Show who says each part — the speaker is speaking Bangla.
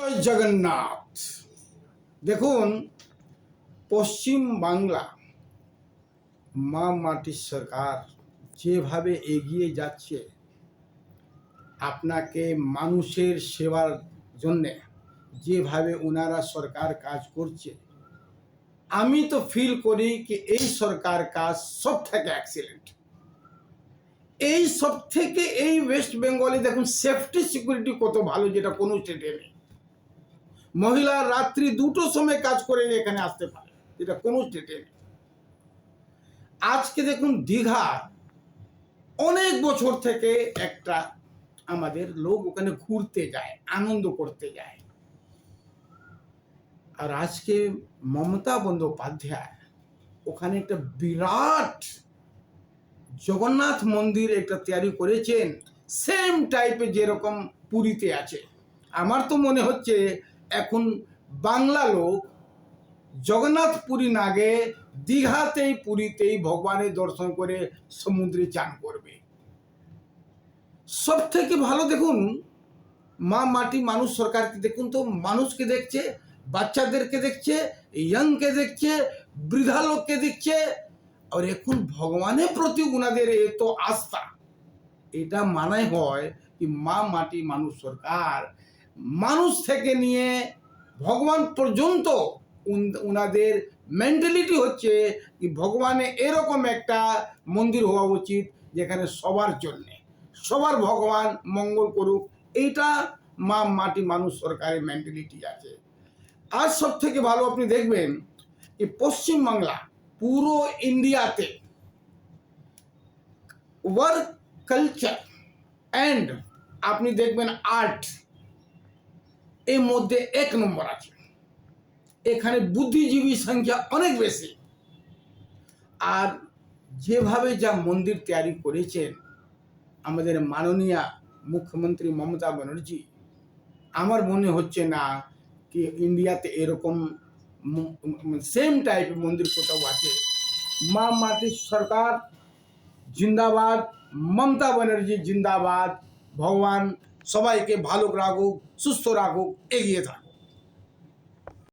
Speaker 1: জয় জগন্নাথ। দেখুন, পশ্চিম বাংলা, মা মাটির সরকার যেভাবে এগিয়ে যাচ্ছে, আপনাকে মানুষের সেবার জন্যে যেভাবে ওনারা সরকার কাজ করছে, আমি তো ফিল করি কি এই সরকার কাজ সব থেকে অ্যাক্সিলেন্ট এই সব থেকে এই ওয়েস্ট বেঙ্গলে দেখুন সেফটি সিকিউরিটি কত ভালো, যেটা কোনো স্টেটে নেই। মহিলা রাত্রি দুটো সময় কাজ করে এখানে আসতে পারে। যেটা কোনো স্টেটে আজকে দেখুন দীঘা অনেক বছর থেকে একটা আমাদের লোক ওখানে ঘুরতে যায়, আনন্দ করতে যায়। আর আজকে মমতা বন্দ্যোপাধ্যায় ওখানে একটা বিরাট জগন্নাথ মন্দির একটা তৈরি করেছেন সেম টাইপের যেরকম পুরীতে আছে। আমার তো মনে হচ্ছে এখন বাংলা লোক জগন্নাথ পুরী না গে দীঘাতেই, পুরীতেই ভগবানের দর্শন করে সমুদ্রে চান করবে। সব থেকে ভালো দেখুন, মা মাটি মানুষ সরকারকে, দেখুন তো, মানুষকে দেখছে, বাচ্চাদেরকে দেখছে ইয়াংকে দেখছে, বৃদ্ধা লোককে দেখছে, আর এখন ভগবানের প্রতি ওনাদের এত আস্থা। এটা মানাই হয় কি মা মাটি মানুষ সরকার মানুষ থেকে নিয়ে ভগবান পর্যন্ত উনাদের মেন্টালিটি হচ্ছে কি ভগবানে এরকম একটা মন্দির হওয়া উচিত যেখানে সবার জন্যে। সবার ভগবান মঙ্গল করুক, এইটা মা মাটি মানুষ সরকারের মেন্টালিটি আছে। আর সব থেকে ভালো আপনি দেখবেন যে পশ্চিমবাংলা পুরো ইন্ডিয়াতে ওয়ার্ক কালচার অ্যান্ড আপনি দেখবেন আর্ট এর মধ্যে এক নম্বর আছে। এখানে বুদ্ধিজীবী সংখ্যা অনেক বেশি। আর যেভাবে যা মন্দির তৈরি করেছেন, আমাদের মাননীয় মুখ্যমন্ত্রী মমতা ব্যানার্জি, আমার মনে হচ্ছে না কি ইন্ডিয়াতে এরকম সেম টাইপের মন্দির কোথাও আছে। মা মাটির সরকার, জিন্দাবাদ, মমতা ব্যানার্জি জিন্দাবাদ, ভগবান সবাইকে ভালো রাখুক সুস্থ রাখুক এগিয়ে থাকুক